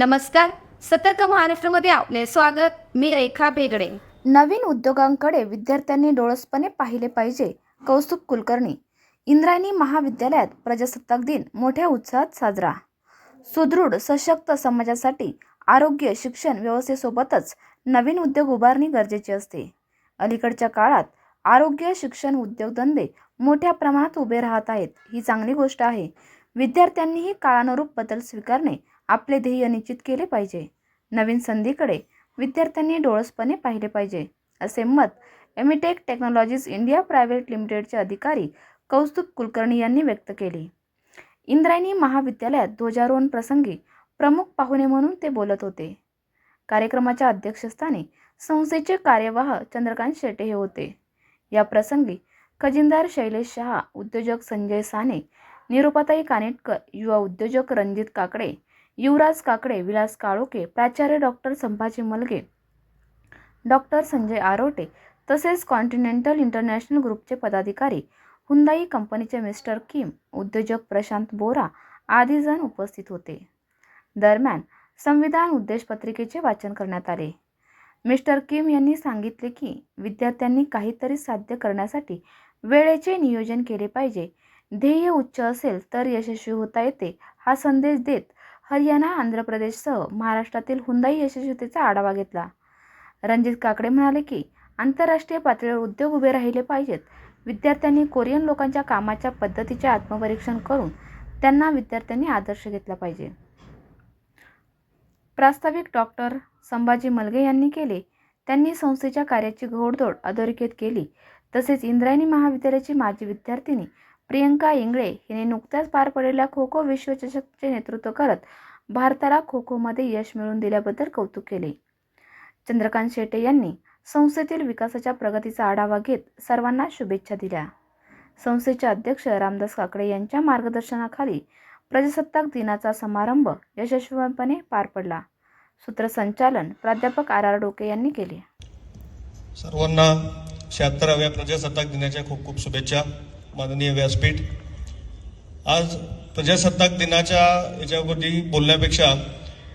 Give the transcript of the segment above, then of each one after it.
नमस्कार. सतर्क महाराष्ट्रामध्ये आपले स्वागत. मी रेखा बेगडे नवीन उद्योगांकडे विद्यार्थ्यांनी डोळसपणे पाहिले पाहिजे कौस्तुभ कुलकर्णी. इंद्रायणी महाविद्यालयात प्रजासत्ताक दिन मोठ्या उत्साहात साजरा. सुदृढ सशक्त समाजासाठी आरोग्य शिक्षण व्यवस्थेसोबतच नवीन उद्योग उभारणी गरजेची असते. अलीकडच्या काळात आरोग्य शिक्षण उद्योगधंदे मोठ्या प्रमाणात उभे राहत आहेत ही चांगली गोष्ट आहे. विद्यार्थ्यांनीही काळानुरूप बदल स्वीकारणे आपले ध्येय निश्चित केले पाहिजे. नवीन संधीकडे विद्यार्थ्यांनी डोळसपणे पाहिले पाहिजे असे मत एमिटेक टेक्नॉलॉजीज इंडिया प्रायव्हेट लिमिटेडचे अधिकारी कौस्तुभ कुलकर्णी यांनी व्यक्त केले. इंद्रायणी महाविद्यालयात ध्वजारोहण प्रसंगी प्रमुख पाहुणे म्हणून ते बोलत होते. कार्यक्रमाच्या अध्यक्षस्थानी संस्थेचे कार्यवाह चंद्रकांत शेटे हे होते. या प्रसंगी खजिनदार शैलेश शहा उद्योजक संजय साने निरुपाताई कानेटकर युवा उद्योजक रणजित काकडे युवराज काकडे विलास काळोके प्राचार्य डॉक्टर संभाजी मलगे डॉक्टर संजय आरोटे तसेच कॉन्टिनेंटल इंटरनॅशनल ग्रुपचे पदाधिकारी हुंदाई कंपनीचे मिस्टर किम उद्योजक प्रशांत बोरा आदी जण उपस्थित होते. दरम्यान संविधान उद्देश पत्रिकेचे वाचन करण्यात आले. मिस्टर किम यांनी सांगितले की विद्यार्थ्यांनी काहीतरी साध्य करण्यासाठी वेळेचे नियोजन केले पाहिजे. ध्येय उच्च असेल तर यशस्वी होता येते हा संदेश देत हरियाणा आंध्र प्रदेशसह महाराष्ट्रातील हुंदाई यशस्वीतेचा आढावा घेतला. रणजित काकडे म्हणाले की आंतरराष्ट्रीय पातळीवर उद्योग उभे राहिले पाहिजेत. विद्यार्थ्यांनी कोरियन लोकांच्या कामाच्या पद्धतीचे आत्मपरीक्षण करून त्यांना विद्यार्थ्यांनी आदर्श घेतला पाहिजे. प्रास्ताविक डॉक्टर संभाजी मलगे यांनी केले. त्यांनी संस्थेच्या कार्याची घोडदौड अधोरेखित केली. तसेच इंद्रायणी महाविद्यालयाची माजी विद्यार्थिनी प्रियंका इंगळे हिने नुकत्याच पार पडलेल्या खो खो विश्वचषकचे नेतृत्व करत भारताला खो खोमध्ये यश मिळवून दिल्याबद्दल कौतुक केले. चंद्रकांत शेटे यांनी संस्थेतील विकासाच्या प्रगतीचा आढावा घेत सर्वांना शुभेच्छा दिल्या. संस्थेचे अध्यक्ष रामदास काकडे यांच्या मार्गदर्शनाखाली प्रजासत्ताक दिनाचा समारंभ यशस्वीपणे पार पडला. सूत्रसंचालन प्राध्यापक आर आर डोके यांनी केले. सर्वांना शहात्तराव्या प्रजासत्ताक दिनाच्या खूप खूप शुभेच्छा. माननीय व्यासपीठ. आज प्रजासत्ताक दिनाच्या याच्यावरती बोलण्यापेक्षा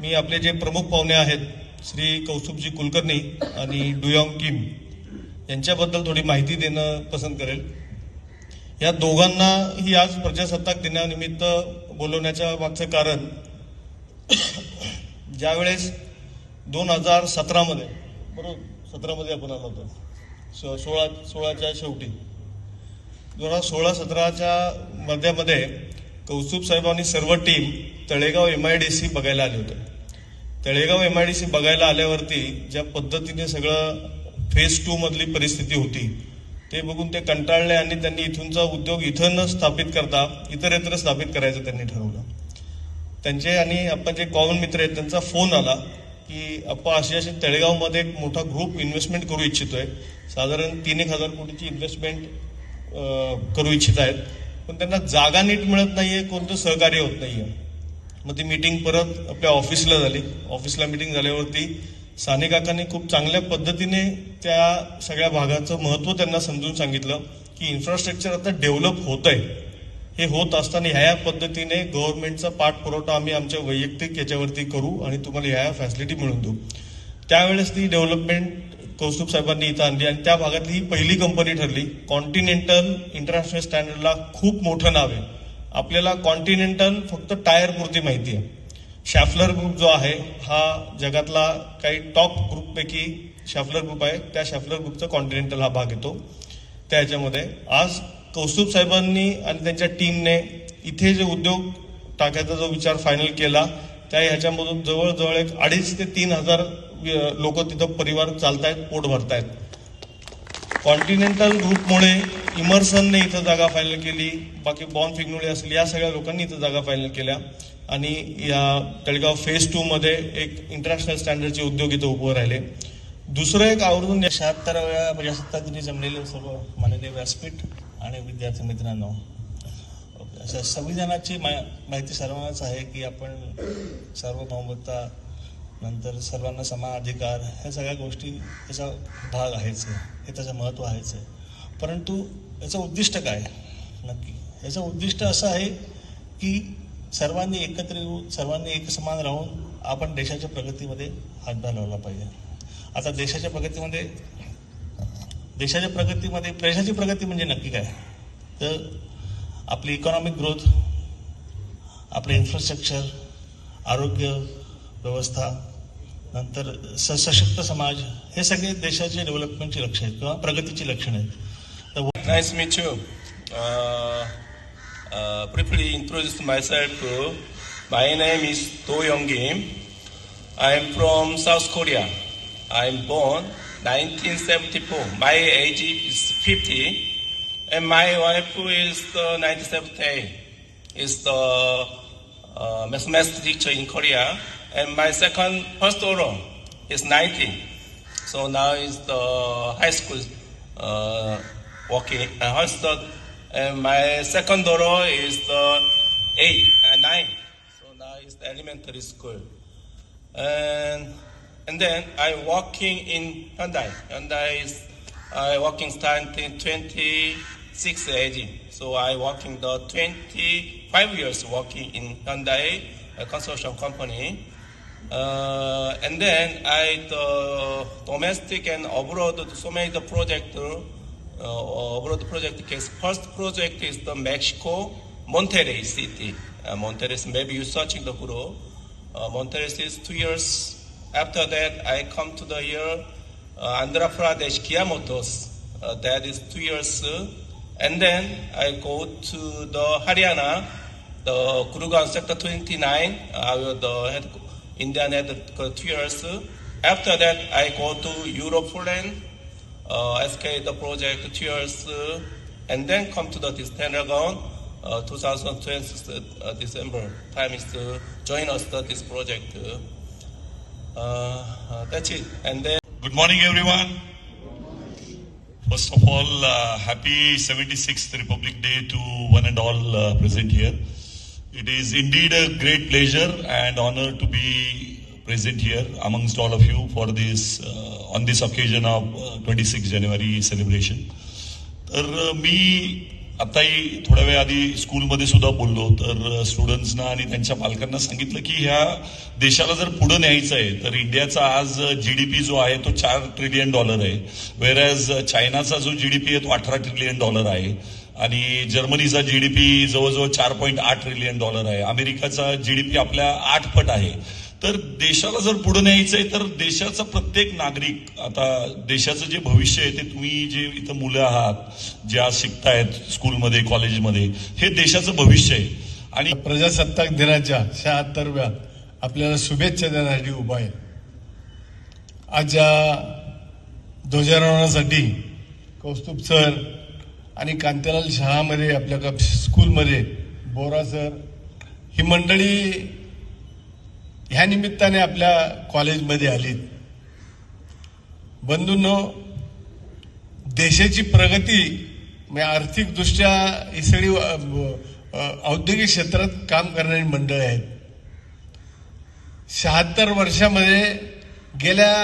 मी आपले जे प्रमुख पाहुणे आहेत श्री कौस्तुभजी कुलकर्णी आणि डुयॉंग किम यांच्याबद्दल थोडी माहिती देणं पसंत करेल. या दोघांनाही आज प्रजासत्ताक दिनानिमित्त बोलवण्याच्या मागचं कारण ज्यावेळेस दोन हजार सतरामध्ये बरोबर सतरामध्ये आपण आलो होतो. सो सोळा सोळाच्या शेवटी. दोन हजार सोळा सतराच्या मध्यामध्ये कौस्तुभ साहेबांनी सर्व team Talegaon M I D C बघायला आले होते. Talegaon M I D C बघायला आल्यावरती ज्या पद्धतीने सगळं फेज टू मधली परिस्थिती होती ते बघून ते कंटाळले आणि त्यांनी इथूनचा उद्योग इथं न स्थापित करता इतरत्र स्थापित करायचं त्यांनी ठरवलं. त्यांचे आणि आपण जे कॉमन मित्र आहेत त्यांचा फोन आला की आपण अशी अशी तळेगावमध्ये एक मोठा ग्रुप इन्व्हेस्टमेंट करू इच्छितोय. साधारण तीन एक हजार कोटीची इन्व्हेस्टमेंट करू इच्छित आहेत पण त्यांना जागा नीट मिळत नाही आहे कोणतं सहकार्य होत नाही आहे मग ती मीटिंग परत आपल्या ऑफिसला झाली. ऑफिसला मीटिंग झाल्यावरती साने काकांनी खूप चांगल्या पद्धतीने त्या सगळ्या भागाचं महत्त्व त्यांना समजून सांगितलं की इन्फ्रास्ट्रक्चर आता डेव्हलप होत आहे हे होत असताना ह्या या पद्धतीने गव्हर्नमेंटचा पाठपुरवठा आम्ही आमच्या वैयक्तिक याच्यावरती करू आणि तुम्हाला ह्या फॅसिलिटी मिळून देऊ. त्यावेळेस ती डेव्हलपमेंट कौस्तुभ साहेबांनी इथं आणली आणि त्या भागातली ही पहिली कंपनी ठरली. कॉन्टिनेंटल इंटरनॅशनल स्टँडर्डला खूप मोठं नाव आहे. आपल्याला कॉन्टिनेंटल फक्त टायरपुरती माहिती आहे. शॅफलर ग्रुप जो आहे हा जगातला काही टॉप ग्रुपपैकी शॅफलर ग्रुप आहे. त्या शॅफलर ग्रुपचा कॉन्टिनेंटल हा भाग येतो. त्या ह्याच्यामध्ये. आज कौस्तुभ साहेबांनी आणि त्यांच्या टीमने इथे जे उद्योग टाकायचा जो विचार फायनल केला त्या ह्याच्यामधून जवळजवळ एक अडीच ते तीन हजार लोक तिथं परिवार चालतायत पोट भरतायत. कॉन्टिनेंटल ग्रुपमुळे इमर्सनने इथं जागा फायनल केली बाकी बॉन फिग्नुळे असेल या सगळ्या लोकांनी इथं जागा फायनल केल्या. आणि या तळेगाव फेज टूमध्ये एक इंटरनॅशनल स्टँडर्डचे उद्योग इथं उभं राहिले. दुसरं एक आवर्जून शहात्तराव्या म्हणजे प्रजासत्ताक दिनी जमलेले सर्व माननीय व्यासपीठ आणि विद्यार्थी मित्रांनो संविधानाची मा माहिती सर्वांनाच आहे की आपण सार्वभौमता नंतर सर्वांना समान अधिकार ह्या सगळ्या गोष्टी याचा भाग आहेच आहे. हे त्याचं महत्त्व आहेच आहे. परंतु याचं उद्दिष्ट काय? नक्की. याचं उद्दिष्ट असं आहे की सर्वांनी एकत्र येऊन सर्वांनी एकसमान राहून आपण देशाच्या प्रगतीमध्ये हातभार लावला पाहिजे. आता देशाच्या प्रगतीमध्ये देशाच्या प्रगतीमध्ये देशाची प्रगती म्हणजे नक्की काय? तर आपली इकॉनॉमिक ग्रोथ आपले इन्फ्रास्ट्रक्चर आरोग्य व्यवस्था नंतर स सशक्त समाज हे सगळे देशाचे डेव्हलपमेंटची लक्ष आहेत किंवा प्रगतीची लक्षणं आहेत तर Nice to meet you. Uh, uh, briefly introduce myself. My name is Do Young Kim. I am from South Korea. I am born 1974. My age is 50, and my wife is the 97. Is the uh, mathematics teacher in Korea, and my second daughter is 19. So now is the high school uh, working uh, hostel, and my second daughter is the eight and nine. So now is the elementary school, and and then I working in Hyundai. Hyundai is I working starting 26 age. So I working the 25 years working in Hyundai a consortium company. Uh, and then I the domestic and abroad so many the project uh, abroad project case. First project is the Mexico Monterrey city. Uh, Monterrey maybe you searching the Google. Uh, Monterrey is two years. After that, I come to the year uh, Andhra Pradesh Kiamotos Uh, that is two years. uh, and then I go to the Haryana, the Gurugram Sector 29. I will the head, Indian head uh, two years. After that, I go to Europoland, uh, SK the project two years, uh, and then come to the this. Uh, 2020 uh, December time is to join us the, this project. Uh, uh, that's it. And then. Good morning, everyone. First of all, uh, happy 76th Republic Day to one and all present here. It is indeed a great pleasure and honor to be present here amongst all of you for this uh, on this occasion of uh, 26 January celebration. तर uh, मी आत्ताही थोड्या वेळ आधी स्कूलमध्ये सुद्धा बोललो. तर uh, स्टुडंट्सना आणि त्यांच्या पालकांना सांगितलं की ह्या देशाला जर पुढे न्यायचं आहे तर इंडियाचा आज जी डी पी जो आहे तो चार ट्रिलियन डॉलर आहे. वेरॅज चायनाचा uh, जो जी डी पी आहे तो अठरा ट्रिलियन डॉलर आहे. आणि जर्मनीचा जी डी पी जवळजवळ चार पॉईंट आठ ट्रिलियन डॉलर आहे. अमेरिकाचा जी डी पी आपल्या आठ पट आहे. तर देशाला जर पुढे न्यायचंय तर देशाचा प्रत्येक नागरिक आता देशाचं जे भविष्य आहे ते तुम्ही जे इथं मुलं आहात जे आज शिकतायत स्कूलमध्ये कॉलेजमध्ये हे देशाचं भविष्य आहे. आणि प्रजासत्ताक दिनाच्या शहात्तरव्या आपल्याला शुभेच्छा देण्यासाठी उभा आहे. आज ध्वजारोहणासाठी कौस्तुभ सर आणि कांतीलाल शहामध्ये आपल्या स्कूलमध्ये बोरा सर ही मंडळी ह्या निमित्ताने आपल्या कॉलेजमध्ये आलीत. बंधूंनो देशाची प्रगती म्हणजे आर्थिकदृष्ट्या ही सगळी औद्योगिक क्षेत्रात काम करणारी मंडळी आहेत. शहात्तर वर्षामध्ये गेल्या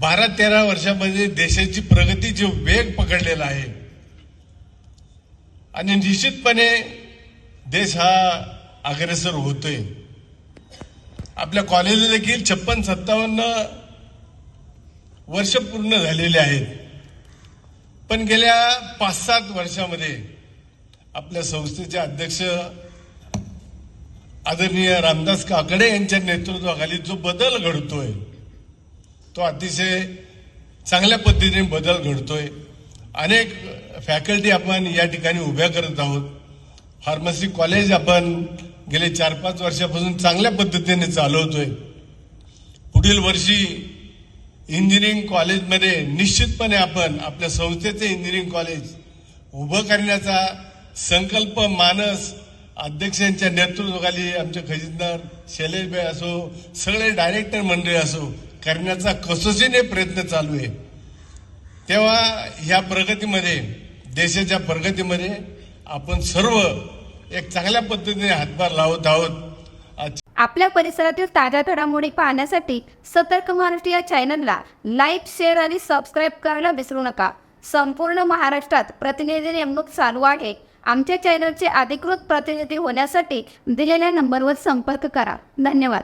बारा तेरा वर्षामध्ये देशाची प्रगती जो वेग पकडलेला आहे आणि निश्चितपणे देश हा अग्रेसर होतोय. आपल्या कॉलेजला देखील छप्पन सत्तावन्न वर्ष पूर्ण झालेले आहेत. पण गेल्या पाच सात वर्षामध्ये आपल्या संस्थेचे अध्यक्ष आदरणीय रामदास काकडे यांच्या नेतृत्वाखाली जो बदल घडतोय तो अतिशय चांगल्या पद्धतीने बदल घडतोय. अनेक फॅकल्टी आपण या ठिकाणी उभ्या करत आहोत. फार्मसी कॉलेज आपण गेले चार पाच वर्षापासून चांगल्या पद्धतीने चालवतोय. पुढील वर्षी इंजिनिअरिंग कॉलेजमध्ये निश्चितपणे आपण आपल्या संस्थेचे इंजिनिअरिंग कॉलेज उभं करण्याचा संकल्प मानस अध्यक्षांच्या नेतृत्वाखाली आमचे खजिनदार शैलेशभाई असो सगळे डायरेक्टर मंडळी असो करण्याचा कसोशीने प्रयत्न चालू आहे. तेव्हा ह्या प्रगतीमध्ये देशाच्या प्रगतीमध्ये आपण सर्व एक चांगल्या पद्धतीने हातभार लावत आहोत. आपल्या परिसरातील ताज्या घडामोडी पाहण्यासाठी सतर्क महाराष्ट्र या चॅनलला लाईक शेअर आणि सबस्क्राईब करायला विसरू नका. संपूर्ण महाराष्ट्रात प्रतिनिधी नेमणूक चालू आहे. आमच्या चॅनलचे अधिकृत प्रतिनिधी होण्यासाठी दिलेल्या नंबरवर संपर्क करा. धन्यवाद.